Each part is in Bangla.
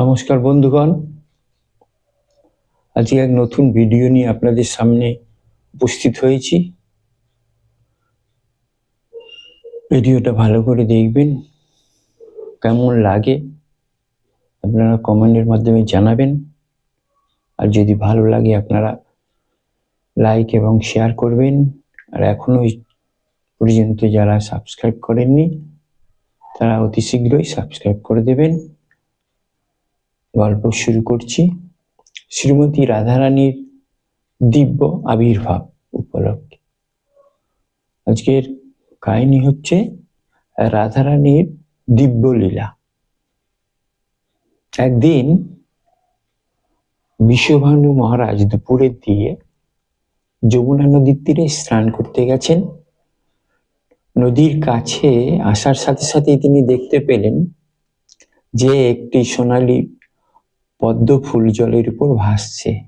নমস্কার বন্ধুগণ। আজকে এক নতুন ভিডিও নিয়ে আপনাদের সামনে উপস্থিত হয়েছি। ভিডিওটা ভালো করে দেখবেন, কেমন লাগে আপনারা কমেন্টের মাধ্যমে জানাবেন। আর যদি ভালো লাগে আপনারা লাইক এবং শেয়ার করবেন। আর এখনও পর্যন্ত যারা সাবস্ক্রাইব করেননি, তারা অতি শীঘ্রই সাবস্ক্রাইব করে দেবেন। গল্প শুরু করছি। শ্রীমতী রাধারানীর দিব্য আবির্ভাব উপলক্ষে। আজকের কাহিনী হচ্ছে রাধারানীর দিব্য লীলা। একদিন বিশ্বভানু মহারাজ দুপুরের দিয়ে যমুনা নদীর তীরে স্নান করতে গেছেন। নদীর কাছে আসার সাথে সাথে তিনি দেখতে পেলেন যে একটি সোনালী পদ্ম ফুল জলের উপর ভাসছে,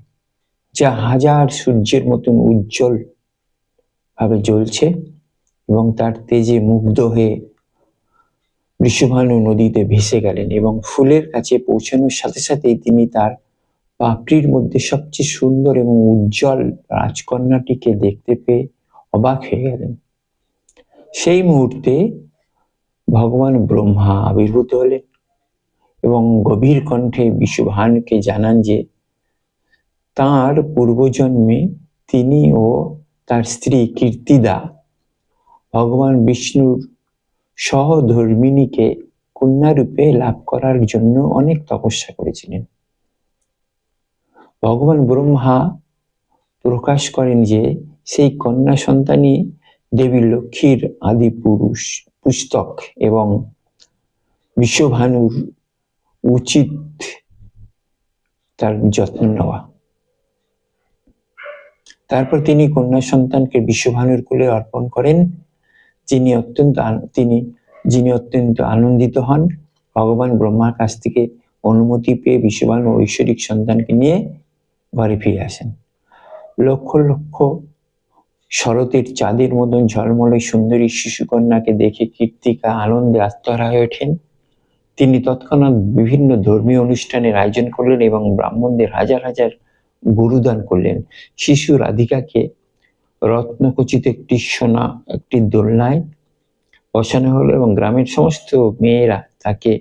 যা হাজার সূর্যের মতন উজ্জ্বল ভাবে জ্বলছে এবং তার তেজে মুগ্ধ হয়ে বিশ্বভানু নদীতে ভেসে গেলেন এবং ফুলের কাছে পৌঁছানোর সাথে সাথেই তিনি তার পাপড়ির মধ্যে সবচেয়ে সুন্দর এবং উজ্জ্বল রাজকন্যাটিকে দেখতে পেয়ে অবাক হয়ে গেলেন। সেই মুহূর্তে ভগবান ব্রহ্মা আবির্ভূত হলেন। এবং গভীর কণ্ঠে বিশ্বভানুকে জানান যে, তার পূর্বজন্মে তিনি ও তার স্ত্রী কীর্তিদা, ভগবান বিষ্ণুর সহধর্মিনীকে কন্যারূপে লাভ করার জন্য অনেক তপস্যা করেছিলেন। ভগবান ব্রহ্মা প্রকাশ করেন যে, সেই কন্যা সন্তানই দেবী লক্ষ্মীর আদি পুরুষ পুস্তক এবং বিশ্বভানুর উচিত তার যত্ন নেওয়া। তারপর তিনি কন্যা সন্তানকে বিশ্বভানুর কুলে অর্পণ করেন, যিনি অত্যন্ত তিনি, যিনি অত্যন্ত আনন্দিত হন। ভগবান ব্রহ্মার কাছ থেকে অনুমতি পেয়ে বিশ্বভানু ঐশ্বরিক সন্তানকে নিয়ে ঘরে ফিরে আসেন। লক্ষ লক্ষ শরতের চাঁদের মতন ঝলমলে সুন্দরী শিশুকন্যাকে দেখে কীর্তিকা আনন্দে আত্মহারা হয়ে ওঠেন। তিনি তৎক্ষণাৎ বিভিন্ন ধর্মীয় অনুষ্ঠানের আয়োজন করলেন এবং ব্রাহ্মণদের হাজার হাজার গুরুদান করলেন। শিশু রাধিকাকে রত্নকচিত একটি সোনা, একটি দোলনায় বসানো হলো এবং গ্রামের সমস্ত মেয়েরা তাকে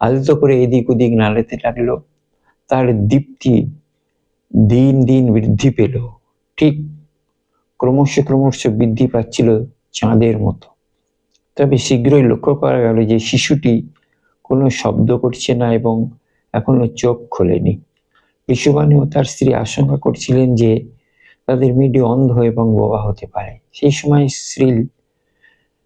আলতো করে এদিক ওদিক নাড়াতে লাগল। তার দীপ্তি দিন দিন বৃদ্ধি পেল। ঠিক ক্রমশ ক্রমশ বৃদ্ধি পাচ্ছিল চাঁদের মতো। তবে শীঘ্রই লক্ষ্য করা গেল যে শিশুটি কোনো শব্দ করছে না এবং এখনও চোখ খোলেনি। বিশ্ববাণী ও তার স্ত্রী আশঙ্কা করছিলেন যে তাদের মেয়েটি অন্ধ এবং বোবা হতে পারে। সেই সময় শ্রী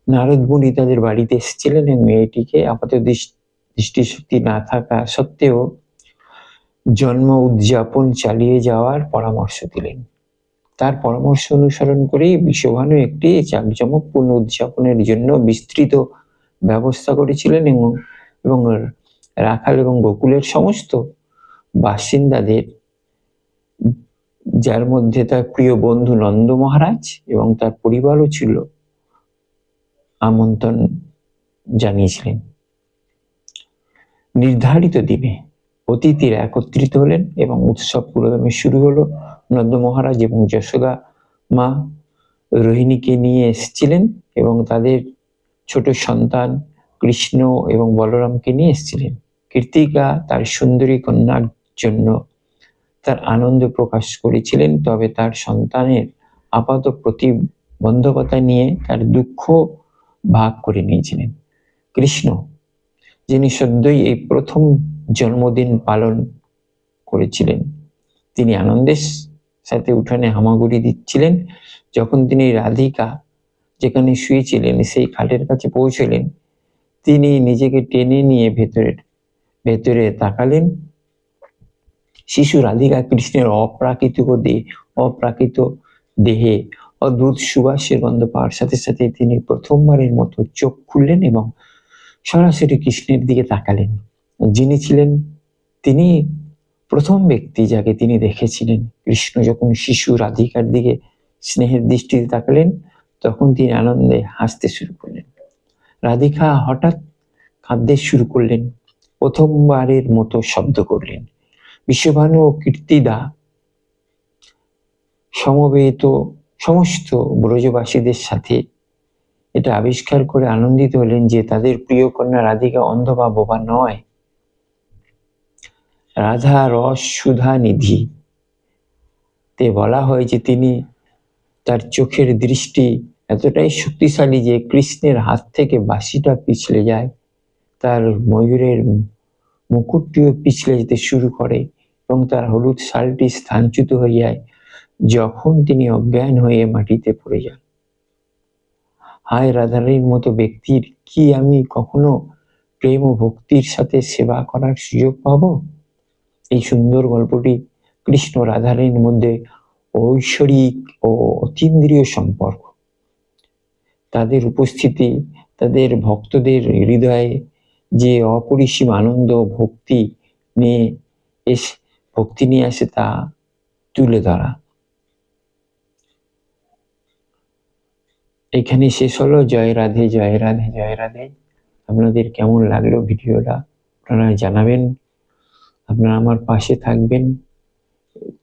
নারদ মুনি তাদের বাড়িতে এসেছিলেন এবং মেয়েটিকে আপাত দৃষ- দৃষ্টিশক্তি না থাকা সত্ত্বেও জন্ম উদযাপন চালিয়ে যাওয়ার পরামর্শ দিলেন। তার পরামর্শ অনুসরণ করেই বিশ্বভানু একটি জাঁকজমকপূর্ণ উদযাপনের জন্য বিস্তৃত ব্যবস্থা করেছিলেন এবং এবং রাখাল এবং গোকুলের সমস্ত বাসিন্দাদের, যার মধ্যে তার প্রিয় বন্ধু নন্দ মহারাজ এবং তার পরিবারও ছিল, আমন্ত্রণ জানিয়েছিলেন। নির্ধারিত দিনে অতিথিরা একত্রিত হলেন এবং উৎসব পুরোদমে শুরু হলো। নন্দ মহারাজ এবং যশোদা মা রোহিণীকে নিয়ে এসেছিলেন এবং তাদের ছোট সন্তান কৃষ্ণ এবং বলরামকে নিয়ে এসেছিলেন। কীর্তিকা তার সুন্দরী কন্যার জন্য তার আনন্দ প্রকাশ করেছিলেন, তবে তার সন্তানের আপাত প্রতিবন্ধকতা নিয়ে তার দুঃখ ভাগ করে নিয়েছিলেন। কৃষ্ণ, যিনি সদ্যই এই প্রথম জন্মদিন পালন করেছিলেন, তিনি আনন্দের সাথে উঠানে হামাগুড়ি দিচ্ছিলেন। যখন তিনি রাধিকা যেখানে শুয়েছিলেন, সেই খাটের কাছে পৌঁছলেন তিনি নিজেকে টেনে নিয়ে ভেতরে ভেতরে তাকালেন। শিশু রাধিকা কৃষ্ণের অপ্রাকৃত দেহ অপ্রাকৃত দেহে অদ্ভুত সুবাসের গন্ধ পাওয়ার সাথে সাথে তিনি প্রথমবারের মতো চোখ খুললেন এবং সরাসরি কৃষ্ণের দিকে তাকালেন। যিনি ছিলেন, তিনি প্রথম ব্যক্তি যাকে তিনি দেখেছিলেন। কৃষ্ণ যখন শিশু রাধিকার দিকে স্নেহের দৃষ্টিতে তাকালেন, তখন তিনি আনন্দে হাসতে শুরু করলেন। রাধিকা হঠাৎ কাঁদতে শুরু করলেন। প্রথমবারের মতো শব্দ করলেন। বিশ্বভানু ও কীর্তিদা সমবেত সমস্ত ব্রজবাসীদের সাথে এটা আবিষ্কার করে আনন্দিত হলেন যে তাদের প্রিয় কন্যা রাধিকা অন্ধ বা বোবা নয়। রাধা রস সুধা নিধি। তে বলা হয় যে তিনি তার চোখের দৃষ্টি এতটাই শক্তিশালী যে কৃষ্ণের হাত থেকে বাঁশিটা পিছলে যায়, তার ময়ূরের মুকুটটিও পিছলে যেতে শুরু করে এবং তার হলুদ শালটি স্থানচ্যুত হয়ে যায় যখন তিনি অজ্ঞান হয়ে মাটিতে পড়ে যান। হায় রাধারানীর মতো ব্যক্তির কি আমি কখনো প্রেম ও ভক্তির সাথে সেবা করার সুযোগ পাব? এই সুন্দর গল্পটি কৃষ্ণ রাধারানীর মধ্যে ঐশ্বরিক ও অতীন্দ্রিয় সম্পর্ক। তাদের উপস্থিতি, তাদের ভক্তদের হৃদয়ে যে অপরিসীম আনন্দ, ভক্তি নিয়ে এস, ভক্তি নিয়ে আসে তা তুলে ধরা। এখানে শেষ হলো। জয় রাধে জয় রাধে জয় রাধে। আপনাদের কেমন লাগল ভিডিওটা? আপনারা জানাবেন। আপনারা আমার পাশে থাকবেন।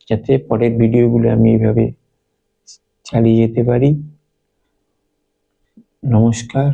যাতে পরের ভিডিওগুলো আমি এইভাবে চালিয়ে যেতে পারি। নমস্কার।